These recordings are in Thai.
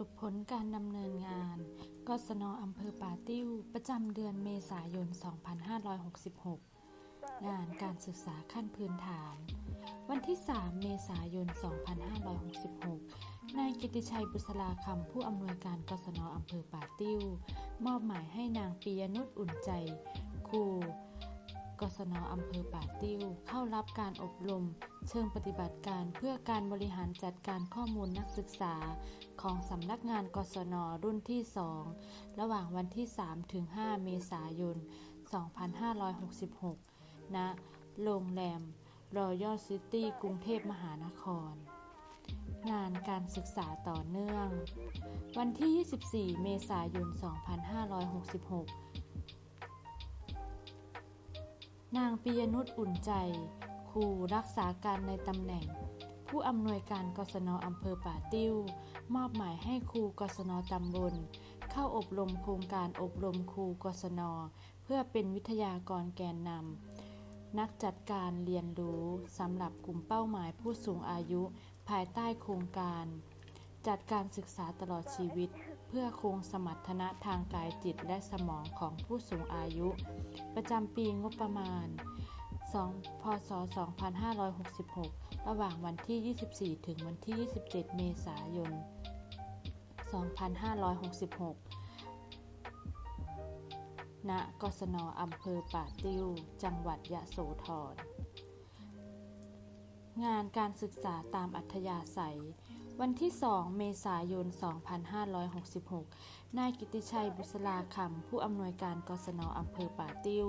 รุปผลการดำเนินงานกศนอำเภอป่าติ้ว ประจำเดือนเมษายน 2566 งานการศึกษาขั้นพื้นฐาน วันที่ 3 เมษายน 2566 นายกิติชัยบุษราคำผู้อำนวยการกศนอำเภอป่าติ้ว มอบหมายให้นางปียนุชอุ่นใจ ครู กศนอำเภอป่าติ้ว เข้ารับการอบรม เชิงปฏิบัติการเพื่อการบริหารจัดการข้อมูลนักศึกษา ของสำนักงานกศนรุ่นที่ 2 ระหว่างวันที่ 3 ถึง 5 เมษายน 2566 ณ โรงแรมรอยัลซิตี้กรุงเทพมหานคร งานการศึกษาต่อเนื่อง วันที่ 24 เมษายน 2566 นางปิยนุชอุ่นใจ ครูรักษาการในตำแหน่ง ผู้อำนวยการกศนอำเภอป่าติ้ว มอบหมายให้ครูกศนตำบล เข้าอบรมโครงการอบรมครูกศน เพื่อเป็นวิทยากรแกนนำนักจัดการเรียนรู้สำหรับกลุ่มเป้าหมายผู้สูงอายุ ภายใต้โครงการ จัดการศึกษาตลอดชีวิต เพื่อคงสมรรถนะทางกายจิตและสมองของผู้สูงอายุ ประจำปีงบประมาณ 2 พศ 2566 ระหว่างวันที่ 24 ถึงวันที่ 27 เมษายน 2566 ณ กศนอำเภอป่าติ้ว จังหวัดยะโสธร งานการศึกษาตามอัธยาศัย วันที่ 2 เมษายน 2566 นายกิติชัยบุษราคำผู้อำนวยการกศนอำเภอป่าติ้ว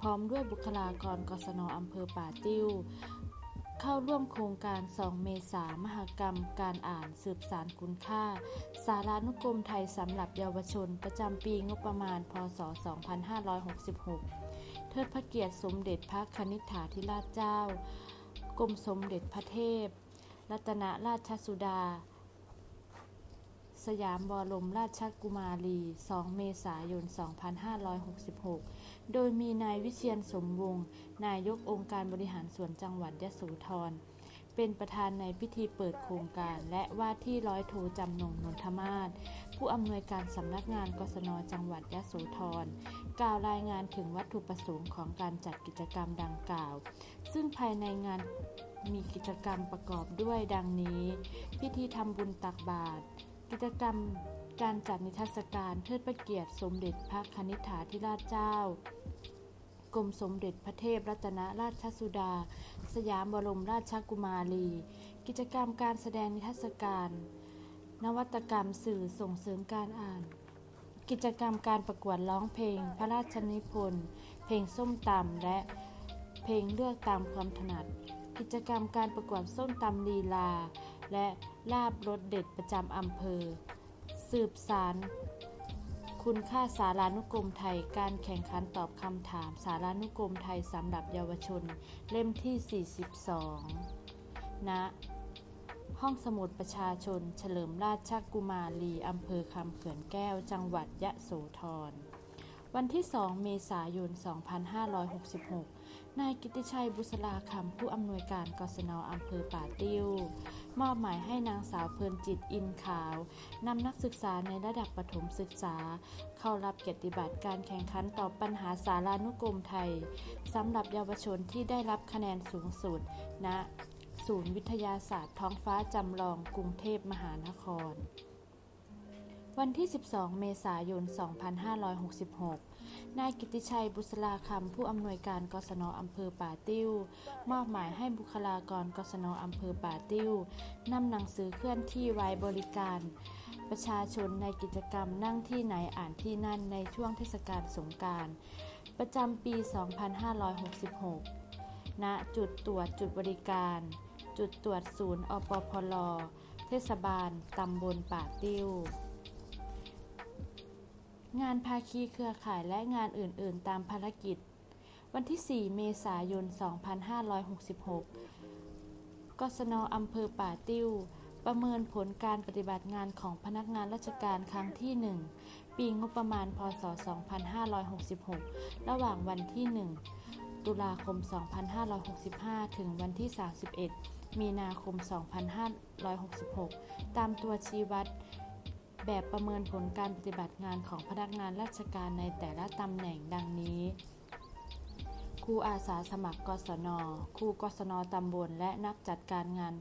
พร้อมด้วยบุคลากรกศนอำเภอป่าติ้ว เข้าร่วมโครงการ 2 เมษามหกรรม การอ่านสืบสารคุณค่า สารานุกรมไทยสำหรับเยาวชน ประจำปีงบประมาณ พศ 2566 เทิดพระเกียรติสมเด็จพระคณิษฐาธิราชเจ้ากรมสมเด็จพระเทพ รัตนราชสุดา สยามบรมราชกุมารี 2 เมษายน 2566 โดยมีนายวิเชียนสมวงศ์นายกองค์การบริหารส่วนจังหวัดยะโสธร เป็นประธานในพิธีเปิดโครงการ และว่าที่ร้อยโทจำนงนนทมาศผู้อำนวยการสำนักงานกศนจังหวัดยะโสธร กล่าวรายงานถึงวัตถุประสงค์ของการจัดกิจกรรมดังกล่าว ซึ่งภายในงาน มีกิจกรรมประกอบด้วยดังนี้ พิธีทำบุญตักบาตรกิจกรรมการจัดนิทรรศการเทิดพระเกียรติสมเด็จพระคณิษฐาธิราชเจ้ากรมสมเด็จพระเทพรัตนราชสุดา สยามบรมราชกุมารี กิจกรรมการแสดงนิทรรศการ นวัตกรรมสื่อส่งเสริมการอ่าน กิจกรรมการประกวดร้องเพลง พระราชนิพนธ์ เพลงส้มตำและเพลงเลือกตามความถนัด กิจกรรมการประกวดส้มตำลีลา และลาบรสเด็ดประจำอำเภอ สืบสารคุณค่าสารานุกรมไทย การแข่งขันตอบคำถาม สารานุกรมไทยสำหรับเยาวชน เล่มที่ 42ณห้องสมุดประชาชน เฉลิมราชกุมารีอำเภอคำเขื่อนแก้ว จังหวัดยะโสธร วันที่ 2 เมษายน 2566 นายกิติชัยบุษราคำผู้อำนวยการกศนอำเภอป่าติ้ว มอบหมายให้นางสาวเพลินจิตอินขาว นำนักศึกษาในระดับประถมศึกษา เข้ารับเกียรติบัตรการแข่งขันตอบปัญหาสารานุกรมไทยสำหรับเยาวชนที่ได้รับคะแนนสูงสุดณศูนย์วิทยาศาสตร์ท้องฟ้าจำลองกรุงเทพมหานคร วันที่ 12 เมษายน 2566 นายกิติชัยบุษราคำผู้อำนวยการกศนอำเภอป่าติ้ว มอบหมายให้บุคลากรกศนอำเภอป่าติ้วนำหนังสือเคลื่อนที่ไว้บริการ ประชาชนในกิจกรรมนั่งที่ไหนอ่านที่นั่นในช่วงเทศกาลสงการ ประจำปี 2566 ณ จุดตรวจจุดบริการ จุดตรวจศูนย์อปพลเทศบาล ตำบลป่าติ้ว งานภาคีเครือข่ายและงานอื่น ๆ ตามภารกิจ วันที่ 4 เมษายน 2566 กศนอำเภอป่าติ้ว ประเมินผลการปฏิบัติงานของพนักงานราชการครั้งที่ 1 ปีงบประมาณ พศ 2566 ระหว่างวันที่ 1 ตุลาคม 2565 ถึงวันที่ 31 มีนาคม 2566 ตามตัวชี้วัด แบบประเมินผลการปฏิบัติงานของพนักงานราชการในแต่ละตำแหน่งดังนี้ ครูอาสาสมัครกศน ครูกศนตำบล และนักจัดการงาน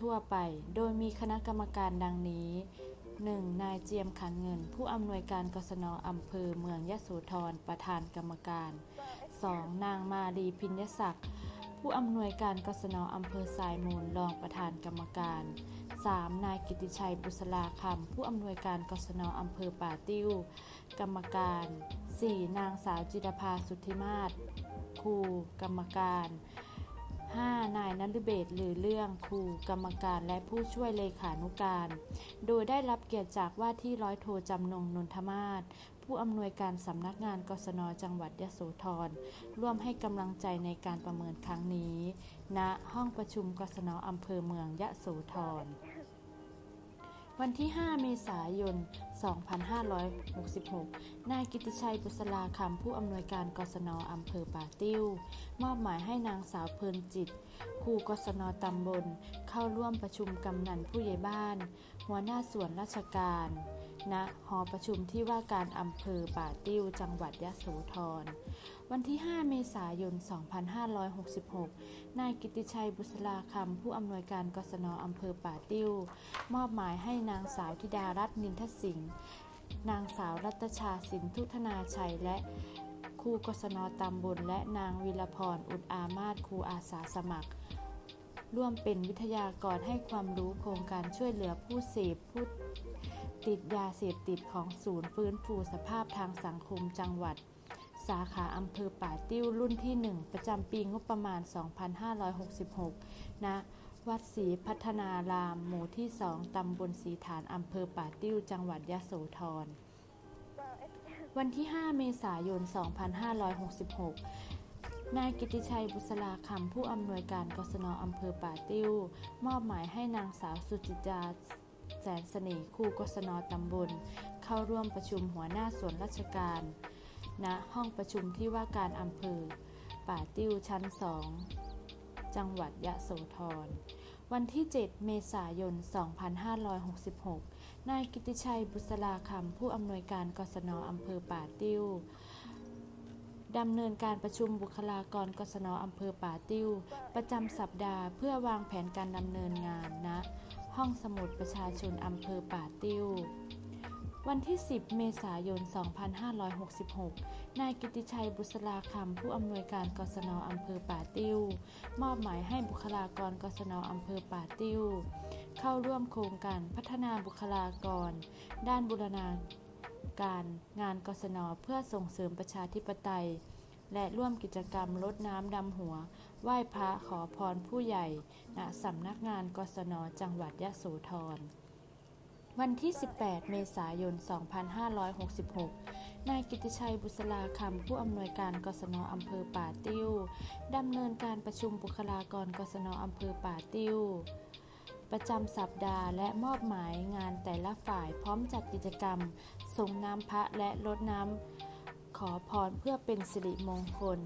ทั่วไป โดยมีคณะกรรมการดังนี้ 1. นายเจียมขันเงิน ผู้อำนวยการกศนอำเภอเมืองยะโสธร ประธานกรรมการ 2. นางมาลีพิญญศักดิ์ ผู้อำนวยการกศนอำเภอสายมูล รองประธานกรรมการ 3. นายกิติชัยบุษราคำผู้อำนวยการกศนอำเภอป่าติ้ว กรรมการ 4. นางสาวจิรภาสุทธิมาศครูกรรมการ 5. นายนฤเบศหรือเรื่องครูกรรมการและผู้ช่วยเลขานุการ โดยได้รับเกียรติจากว่าที่ร้อยโทจำนงนนทมาศผู้อำนวยการสำนักงานกศนจังหวัดยโสธรร่วมให้กำลังใจในการประเมินครั้งนี้ณห้องประชุมกศนอำเภอเมืองยโสธร วันที่ 5 เมษายน 2566 นายกิติชัยบุษราคำผู้อำนวยการกศนอำเภอป่าติ้ว มอบหมายให้นางสาวเพลินจิต ครูกศนตำบล เข้าร่วมประชุมกำนันผู้ใหญ่บ้าน หัวหน้าส่วนราชการณหอประชุมที่ว่าการอำเภอป่าติ้ว จังหวัดยะโสธร วันที่ 5 เมษายน 2566 นายกิติชัยบุษราคำผู้อำนวยการกศนอำเภอป่าติ้ว มอบหมายให้นางสาวธิดารัตน์นินทสิงห์นางสาวรัตชาสินทุธนาชัยและครูกศนตำบลและนางวิรพรอุดอามาศครูอาสาสมัคร ร่วมเป็นวิทยากรให้ความรู้โครงการช่วยเหลือผู้เสพผู้ติดยาเสพติดของศูนย์ฟื้นฟูสภาพทางสังคมจังหวัด สาขาอำเภอป่าติ้วรุ่นที่ 1 ประจำปีงบประมาณ 2566 ณ วัดศรีพัฒนาราม หมู่ที่ 2 ตำบลศรีฐานอำเภอป่าติ้ว จังหวัดยะโสธร วันที่ 5 เมษายน 2566นายกิติชัยบุษราคำผู้อำนวยการกศนอำเภอป่าติ้ว มอบหมายให้นางสาวสุจิตาแสนเสน่ห์ครูกศนตำบล เข้าร่วมประชุมหัวหน้าส่วนราชการ ณห้องประชุมที่ว่าการอำเภอ ป่าติ้วชั้น2จังหวัดยะโสธร วันที่ 7 เมษายน 2566 นายกิติชัยบุษราคำผู้อำนวยการกศนอำเภอป่าติ้วดำเนินการประชุมบุคลากรกศนอำเภอป่าติ้ว ประจำสัปดาห์เพื่อวางแผนการดำเนินงานณห้องสมุดประชาชนอำเภอป่าติ้ว วันที่ 10 เมษายน 2566 นายกิติชัยบุษราคำผู้อำนวยการกศนอำเภอป่าติ้ว มอบหมายให้บุคลากรกศนอำเภอป่าติ้ว เข้าร่วมโครงการพัฒนาบุคลากร ด้านบูรณาการงานกศนเพื่อส่งเสริมประชาธิปไตย และร่วมกิจกรรมลดน้ำดำหัว ไหว้พระขอพรผู้ใหญ่ณสำนักงานกศนจังหวัดยะโสธร วันที่ 18 เมษายน 2566 นายกิติชัยบุษราคำผู้อำนวยการกศนอำเภอป่าติ้วดำเนินการประชุมบุคลากรกศนอำเภอป่าติ้วประจำสัปดาห์และมอบหมายงานแต่ละฝ่ายพร้อมจัดกิจกรรมส่งน้ำพระและรดน้ำขอพรเพื่อเป็นสิริมงคล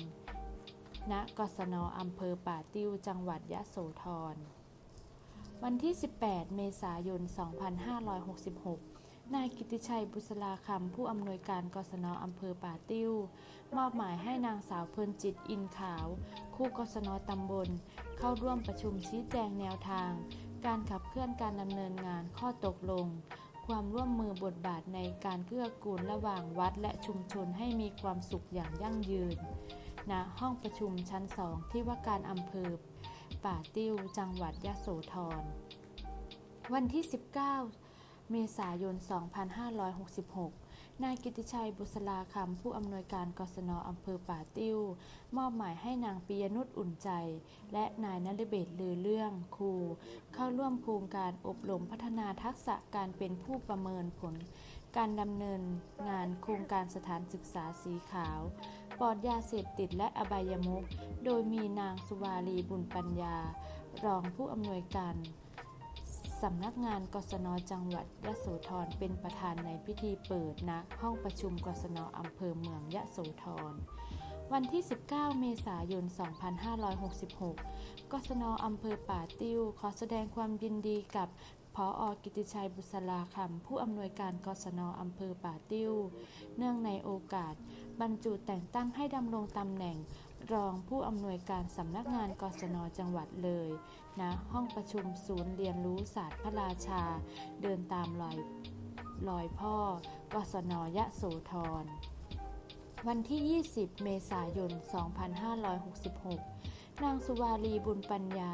ณกศนอำเภอป่าติ้วจังหวัดยะโสธร วันที่ 18 เมษายน 2566 นายกิติชัยบุษราคำผู้อำนวยการกศนอำเภอป่าติ้ว มอบหมายให้นางสาวเพลินจิตอินขาว คู่กศนตำบล เข้าร่วมประชุมชี้แจงแนวทาง การขับเคลื่อนการดำเนินงานข้อตกลง ความร่วมมือบทบาทในการเกื้อกูลระหว่างวัดและชุมชนให้มีความสุขอย่างยั่งยืนณห้องประชุมชั้น2ที่ว่าการอำเภอ ป่าติ้ว จังหวัดยะโสธร วันที่ 19 เมษายน 2566 นายกิติชัยบุษราคำผู้อำนวยการกศนอำเภอป่าติ้ว มอบหมายให้นางปิยนุชอุ่นใจ และนายนฤเบศลือเรื่องครู เข้าร่วมโครงการอบรมพัฒนาทักษะการเป็นผู้ประเมินผล การดำเนินงานโครงการสถานศึกษาสีขาว ปลอดยาเสพติดและอบายมุขโดยมีนางสุวารีบุญปัญญา รองผู้อำนวยการสำนักงานกศนจังหวัดยะโสธรเป็นประธานในพิธีเปิดณห้องประชุมกศนอำเภอเมืองยะโสธร วันที่ 19 เมษายน 2566 กศนอำเภอป่าติ้ว ขอแสดงความยินดีกับพออกิติชัยบุษราคำผู้อำนวยการกศนอำเภอป่าติ้ว เนื่องในโอกาส บรรจุแต่งตั้งให้ดำรงตำแหน่ง รองผู้อำนวยการสำนักงานกศนจังหวัดเลยณนะห้องประชุมศูนย์เรียนรู้ศาสตร์พระราชา เดินตามรอยรอยพ่อ กศนยะโสธร วันที่ 20 เมษายน 2566 นางสุวารีบุญปัญญา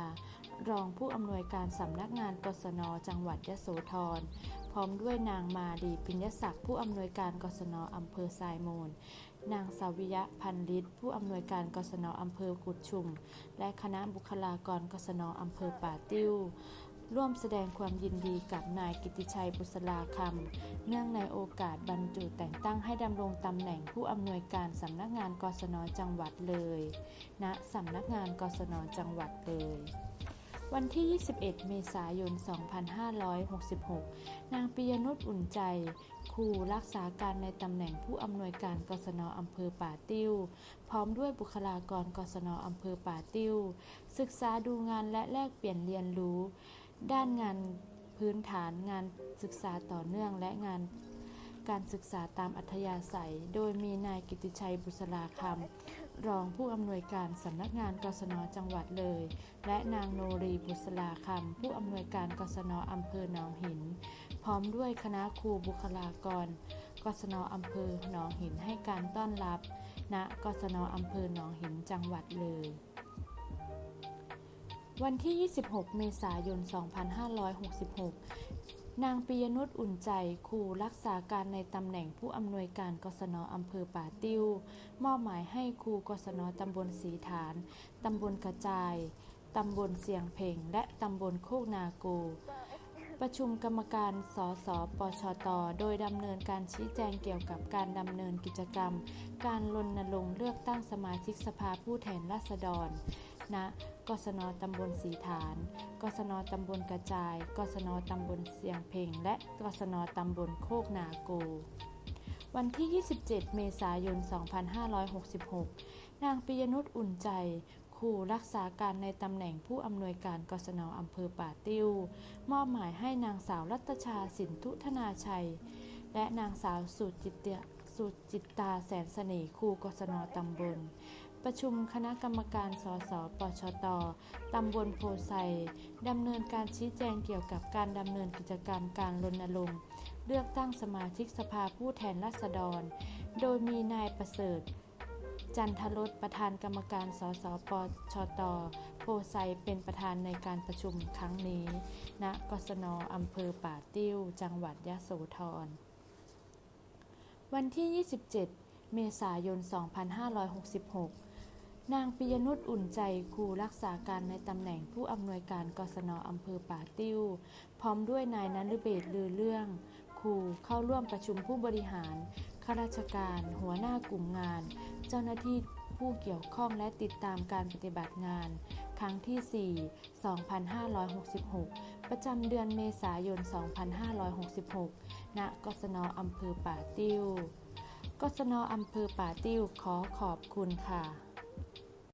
รองผู้อำนวยการสำนักงานกศนจังหวัดยะโสธรพร้อมด้วยนางมาดีปิญญศักดิ์ผู้อำนวยการกศนอำเภอทรายมูล นางสาวิยะพันลิตผู้อำนวยการกศนอำเภอกุดชุม และคณะบุคลากรกศนอำเภอป่าติ้ว ร่วมแสดงความยินดีกับนายกิติชัยบุษราคำ เนื่องในโอกาสบรรจุแต่งตั้งให้ดำรงตำแหน่งผู้อำนวยการสำนักงานกศนจังหวัดเลยณสำนักงานกศนจังหวัดเลย วันที่ 21 เมษายน 2566 นางปิยนุชอุ่นใจ ครูรักษาการในตำแหน่งผู้อำนวยการกศนอำเภอป่าติ้ว พร้อมด้วยบุคลากรกศนอำเภอป่าติ้ว ศึกษาดูงานและแลกเปลี่ยนเรียนรู้ ด้านงานพื้นฐานงานศึกษาต่อเนื่องและงานการศึกษาตามอัธยาศัย โดยมีนายกิติชัยบุษราคำ รองผู้อำนวยการสำนักงานกศนจังหวัดเลย และนางโนรีบุษราคำผู้อำนวยการกศนอำเภอหนองหิน พร้อมด้วยคณะครูบุคลากรกศนอำเภอหนองหินให้การต้อนรับ ณกศนอำเภอหนองหินจังหวัดเลย วันที่ 26 เมษายน 2566 นางปิยนุชอุ่นใจครูรักษาการในตำแหน่งผู้อำนวยการกศนอำเภอป่าติ้ว มอบหมายให้ครูกศนตำบลสีฐาน ตำบลกระจาย ตำบลเสียงเพ่ง และตำบลโคกนาโก ประชุมกรรมการสสปชต โดยดำเนินการชี้แจงเกี่ยวกับการดำเนินกิจกรรม การรณรงค์เลือกตั้งสมาชิกสภาผู้แทนราษฎร ณกศนตำบลสีฐาน กศนตำบลกระจาย กศนตำบลเสียงเพ่ง และกศนตำบลโคกนาโก วันที่ 27 เมษายน 2566 นางปิยนุชอุ่นใจครูรักษาการในตำแหน่งผู้อำนวยการกศนอำเภอป่าติ้ว มอบหมายให้นางสาวรัตชาสินทุธนาชัย และนางสาวสุจิตสุจิตตาแสนเสน่ห์ครูกศนตำบล ประชุมคณะกรรมการ สสปชต ตำบลโพไซดำเนินการชี้แจงเกี่ยวกับการดำเนินกิจกรรมการรณรงค์ เลือกตั้งสมาชิกสภาผู้แทนราษฎร โดยมีนายประเสริฐ จันทรสประธานกรรมการ สสปชต โพไซเป็นประธานในการประชุมครั้งนี้ณกศนอำเภอป่าติ้ว จังหวัดยะโสธร วันที่ 27 เมษายน 2566 นางปิยนุชอุ่นใจครูรักษาการในตำแหน่งผู้อำนวยการกศนอำเภอป่าติ้ว พร้อมด้วยนายนันฤเบศลือเรื่อง ครูเข้าร่วมประชุมผู้บริหารข้าราชการ หัวหน้ากลุ่มงาน เจ้าหน้าที่ผู้เกี่ยวข้องและติดตามการปฏิบัติงาน ครั้งที่ 4 2566 ประจำเดือนเมษายน 2566 ณ กศนอำเภอป่าติ้ว กศนอำเภอป่าติ้วขอขอบคุณค่ะ